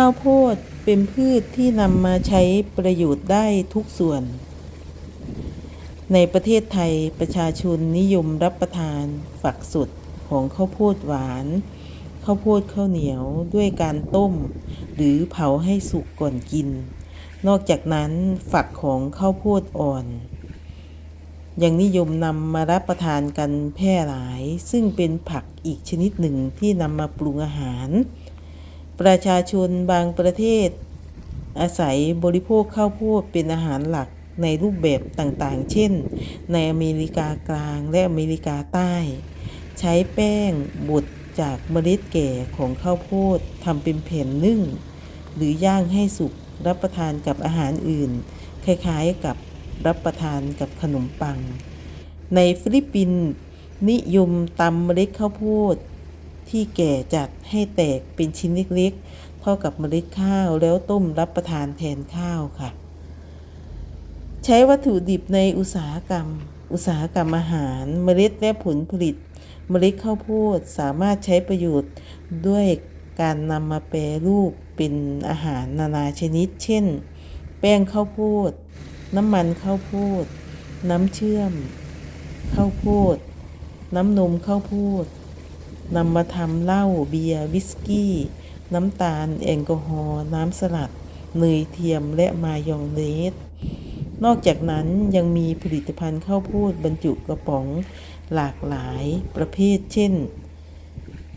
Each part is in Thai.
ข้าวโพดเป็นพืชที่นำมาใช้ประโยชน์ได้ทุกส่วน ในประเทศไทยประชาชนนิยมรับประทานฝักสดของข้าวโพดหวานข้าวโพดข้าวเหนียวด้วยการต้ม หรือเผาให้สุกก่อนกิน นอกจากนั้นฝักของข้าวโพดอ่อน ยังนิยมนำมารับประทานกันแพร่หลาย ซึ่งเป็นผักอีกชนิดหนึ่งที่นำมาปรุงอาหาร ประชาชนบางประเทศ อาศัยบริโภคข้าวโพดเป็นอาหารหลักในรูปแบบต่างๆ เช่น ในอเมริกากลางและอเมริกาใต้ ใช้แป้งบดจากเมล็ดแก่ของข้าวโพดทำเป็นแผ่นนึ่ง หรือย่างให้สุกรับประทานกับอาหารอื่น คล้ายๆกับรับประทานกับขนมปัง ในฟิลิปปินส์นิยมตำเมล็ดข้าวโพด ที่แก่จัดให้แตกเป็นชิ้นเล็กๆ เท่ากับเมล็ดข้าวแล้วต้มรับประทานแทนข้าวค่ะ ใช้วัตถุดิบในอุตสาหกรรม อุตสาหกรรมอาหาร เมล็ดและผลผลิต เมล็ดข้าวโพดสามารถใช้ประโยชน์ด้วยการนำมาแปรรูปเป็นอาหารนานาชนิด เช่น แป้งข้าวโพด น้ำมันข้าวโพด น้ำเชื่อม ข้าวโพด น้ำนมข้าวโพด นำมาทำเหล้าเบียร์วิสกี้ น้ำตาล แอลกอฮอล์น้ำสลัดเนยเทียมและมายองเนสนอกจากนั้นยังมีผลิตภัณฑ์ข้าวโพดบรรจุกระป๋องหลากหลายประเภท เช่น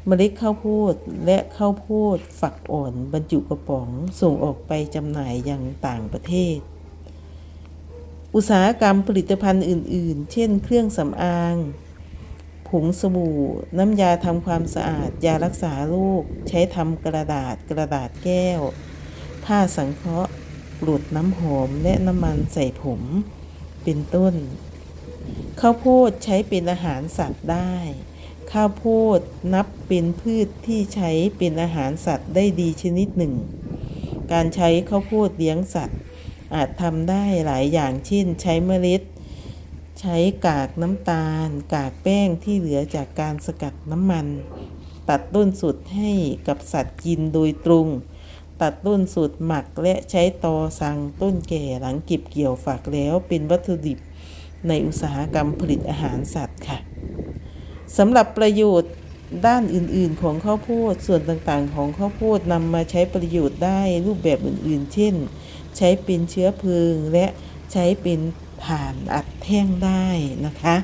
เมล็ดข้าวโพดและข้าวโพดฝักอ่อนบรรจุกระป๋องส่งออกไปจำหน่ายยังต่างประเทศ อุตสาหกรรมผลิตภัณฑ์อื่น ๆ เช่น เครื่องสำอาง ผงสบู่ น้ำยาทำความสะอาด ยารักษาโรคใช้ทำกระดาษ กระดาษแก้ว ผ้าสังเคราะห์กรดน้ำหอมและน้ำมันใส่ผม เป็นต้น ข้าวโพดใช้เป็นอาหารสัตว์ได้ ข้าวโพดนับเป็นพืชที่ใช้เป็นอาหารสัตว์ได้ดีชนิดหนึ่ง การใช้ข้าวโพดเลี้ยงสัตว์ อาจทำได้หลายอย่างเช่น ใช้เมล็ด ใช้กากน้ำตาล กากแป้งที่เหลือจากการสกัดน้ำมัน ตัดต้นสดให้กับสัตว์กินโดยตรง ตัดต้นสดหมักและใช้ตอสังต้นแก่หลังเก็บเกี่ยวฝากแล้วเป็นวัตถุดิบในอุตสาหกรรมผลิตอาหารสัตว์ค่ะสำหรับประโยชน์ด้านอื่นๆ ของข้าวโพดส่วนต่างๆ ของข้าวโพดนำมาใช้ประโยชน์ได้รูปแบบอื่นๆ เช่น ใช้เป็นเชื้อเพลิงและใช้เป็น ถ่านอัดแท่งได้นะคะ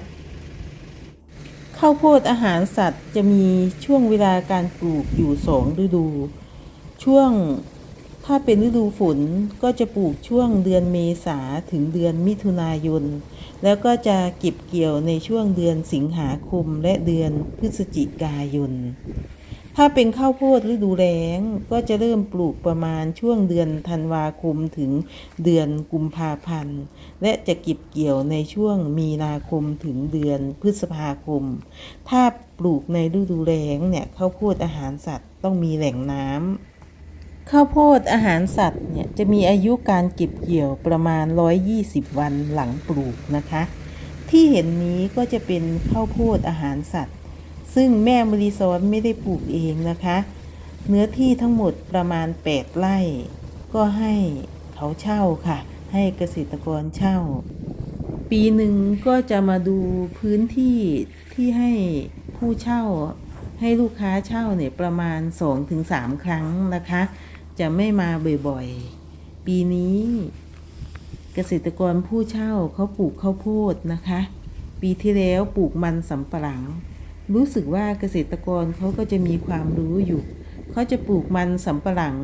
ข้าวโพดอาหารสัตว์จะมีช่วงเวลาการปลูกอยู่สองฤดู ช่วงถ้าเป็นฤดูฝนก็จะปลูกช่วงเดือนเมษาถึงเดือนมิถุนายน แล้วก็จะเก็บเกี่ยวในช่วงเดือนสิงหาคมและเดือนพฤศจิกายน ถ้าเป็นข้าวโพดฤดูแล้งก็จะเริ่มปลูกประมาณช่วงเดือนธันวาคมถึงเดือนกุมภาพันธ์ และจะเก็บเกี่ยวในช่วงมีนาคมถึงเดือนพฤษภาคม ถ้าปลูกในฤดูแล้งเนี่ยข้าวโพดอาหารสัตว์ต้องมีแหล่งน้ำข้าวโพดอาหารสัตว์เนี่ยจะมีอายุการเก็บเกี่ยวประมาณ 120 วันหลังปลูกนะคะ ที่เห็นนี้ก็จะเป็นข้าวโพดอาหารสัตว์ ซึ่งแม่มรีซอนไม่ได้ปลูกเองนะคะ เนื้อที่ทั้งหมดประมาณ 8 ไร่ ก็ให้เขาเช่าค่ะ ให้เกษตรกรเช่า ปีหนึ่งก็จะมาดูพื้นที่ที่ให้ผู้เช่า ให้ลูกค้าเช่าเนี่ยประมาณ 2-3 ครั้งนะคะ จะไม่มาบ่อยๆ ปีนี้เกษตรกรผู้เช่าเขาปลูกข้าวโพดนะคะ ปีที่แล้วปลูกมันสำปะหลัง รู้สึกว่าเกษตรกรเขาก็จะมีความรู้อยู่ เขาจะปลูกมันสำปะหลัง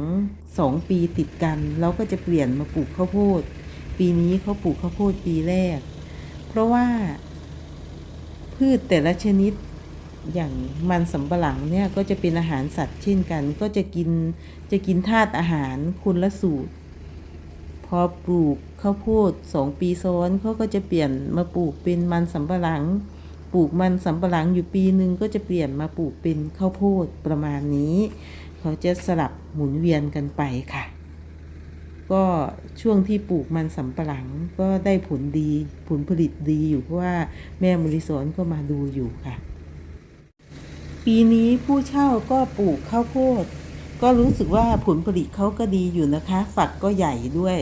สองปีติดกัน แล้วก็จะเปลี่ยนมาปลูกข้าวโพด ปีนี้เขาปลูกข้าวโพดปีแรก เพราะว่า พืชแต่ละชนิดอย่างมันสำปะหลังเนี่ยก็จะเป็นอาหารสัตว์เช่นกัน ก็จะกินจะกินธาตุอาหารคนละสูตร พอปลูกข้าวโพดสองปีซ้อนเขาก็จะเปลี่ยนมาปลูกเป็นมันสำปะหลัง ปลูกมันสำปะหลังอยู่ปีหนึ่งก็จะเปลี่ยนมาปลูกเป็นข้าวโพดประมาณนี้ เขาจะสลับหมุนเวียนกันไปค่ะ ก็ช่วงที่ปลูกมันสำปะหลังก็ได้ผลดีผลผลิตดีอยู่เพราะว่าแม่มริสอนก็มาดูอยู่ค่ะ ปีนี้ผู้เช่าก็ปลูกข้าวโพด ก็รู้สึกว่าผลผลิตเขาก็ดีอยู่นะคะ ฝักก็ใหญ่ด้วย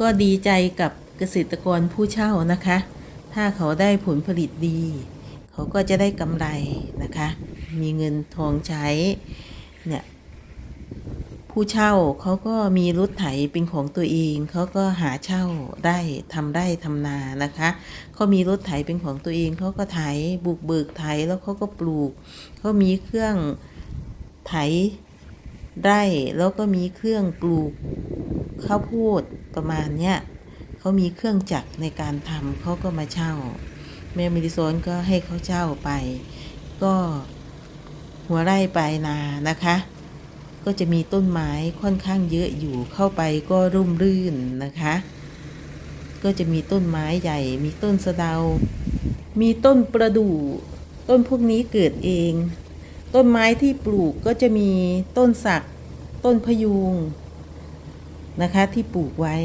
ก็ดีใจกับเกษตรกรผู้เช่านะคะ ถ้าเขาได้ผลผลิตดี เขาก็จะได้กำไรนะคะ มีเงินทองใช้ เนี่ย ผู้เช่าเขาก็มีรถไถเป็นของตัวเอง เขาก็หาเช่าได้ทำได้ทำนานะคะเขามีรถไถเป็นของตัวเอง เขาก็ไถบุกเบิกไถแล้วเขาก็ปลูก เขามีเครื่องไถไร่แล้วก็มีเครื่องปลูกข้าวโพดประมาณเนี้ย เขามีเครื่องจักรในการทำเขาก็มาเช่า แม่มิดิโซนก็ให้เขาเช่าไป ก็หัวไร่ปลายนานะคะ ก็จะมีต้นไม้ค่อนข้างเยอะอยู่เข้าไปก็ร่มรื่นนะคะ ก็จะมีต้นไม้ใหญ่ มีต้นสะเดา มีต้นประดู่ต้นพวกนี้เกิดเอง ต้นไม้ที่ปลูกก็จะมีต้นสัก ต้นพยูง นะคะที่ปลูกไว้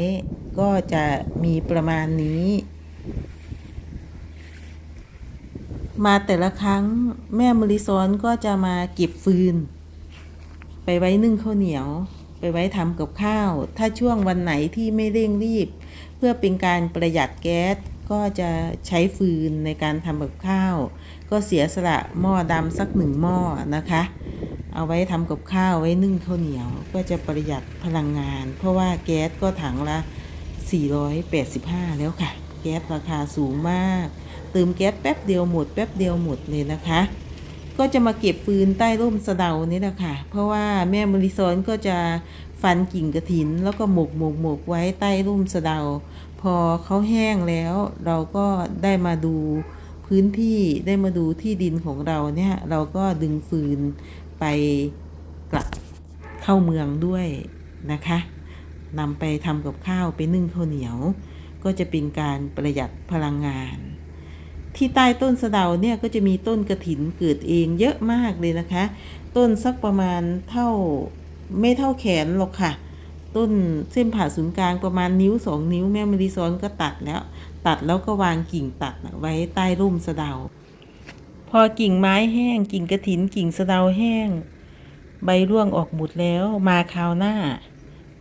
ก็จะมีประมาณนี้ มาแต่ละครั้งแม่มริซอนก็จะมาเก็บฟืน ไปไว้นึ่งข้าวเหนียว ไปไว้ทำกับข้าว ถ้าช่วงวันไหนที่ไม่เร่งรีบ เพื่อเป็นการประหยัดแก๊สก็จะใช้ฟืนในการทำกับข้าว ก็เสียสละหม้อดำสักหนึ่งหม้อนะคะ เอาไว้ทำกับข้าวไว้นึ่งข้าวเหนียว ก็จะประหยัดพลังงาน เพราะว่าแก๊สก็ถังละ 485 แล้วค่ะ แก๊สราคาสูงมาก เติมแก๊สแป๊บเดียวหมด แป๊บเดียวหมดเลยนะคะ ก็จะมาเก็บฟืนใต้ร่มสะเดานี่แหละค่ะ เพราะว่าแม่มริซอนก็จะฟันกิ่งกระถิน แล้วก็หมกหมกหมกไว้ใต้ร่มสะเดา พอเขาแห้งแล้วเราก็ได้มาดูพื้นที่ได้มาดูที่ดินของเราเนี่ย เราก็ดึงฟืน ไปกลับเข้าเมืองด้วยนะคะนำไปทำกับข้าวไปนึ่งข้าวเหนียว ก็จะเป็นการประหยัดพลังงาน ที่ใต้ต้นสะเดาเนี่ยก็จะมีต้นกระถินเกิดเองเยอะมากเลยนะคะ ต้นสักประมาณเท่าไม่เท่าแขนหรอกค่ะ ต้นเส้นผ่าศูนย์กลางประมาณนิ้วสองนิ้วแม่มริซอนก็ตัดแล้ว ตัดแล้วก็วางกิ่งตัดไว้ใต้ร่มสะเดา พอกิ่งไม้แห้ง กิ่งกระถิน กิ่งสะเดาแห้ง ใบร่วงออกหมดแล้วมาคราวหน้า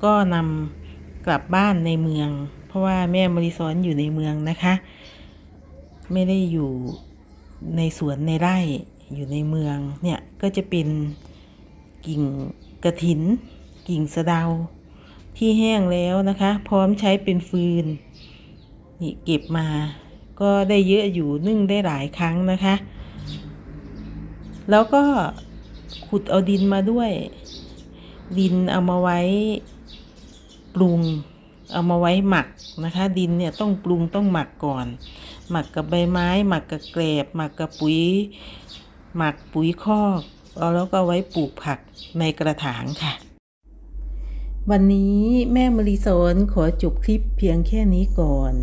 ก็นำกลับบ้านในเมือง เพราะว่าแม่มริซอนอยู่ในเมืองนะคะ ไม่ได้อยู่ในสวนในไร่อยู่ในเมืองเนี่ยก็จะเป็นกิ่งกระถิน กิ่งสะเดา ที่แห้งแล้วนะคะ พร้อมใช้เป็นฟืนนี่เก็บมาก็ได้เยอะอยู่นึ่งได้หลายครั้งนะคะ แล้วก็ขุดเอาดินมาด้วย ดินเอามาไว้ปรุง เอามาไว้หมักนะคะ ดินเนี่ยต้องปรุงต้องหมักก่อน หมักกับใบไม้ หมักกับแกลบหมักกับปุ๋ย หมักปุ๋ยคอกเอาแล้วก็ไว้ปลูกผักในกระถางค่ะ วันนี้แม่มริสอนขอจบคลิปเพียงแค่นี้ก่อน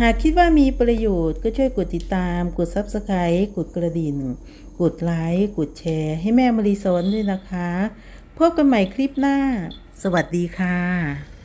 หากคิดว่ามีประโยชน์ก็ช่วยกดติดตาม กด Subscribe กดกระดิ่ง กดไลค์กดแชร์ ให้แม่มริสอนด้วยนะคะ พบกันใหม่คลิปหน้า สวัสดีค่ะ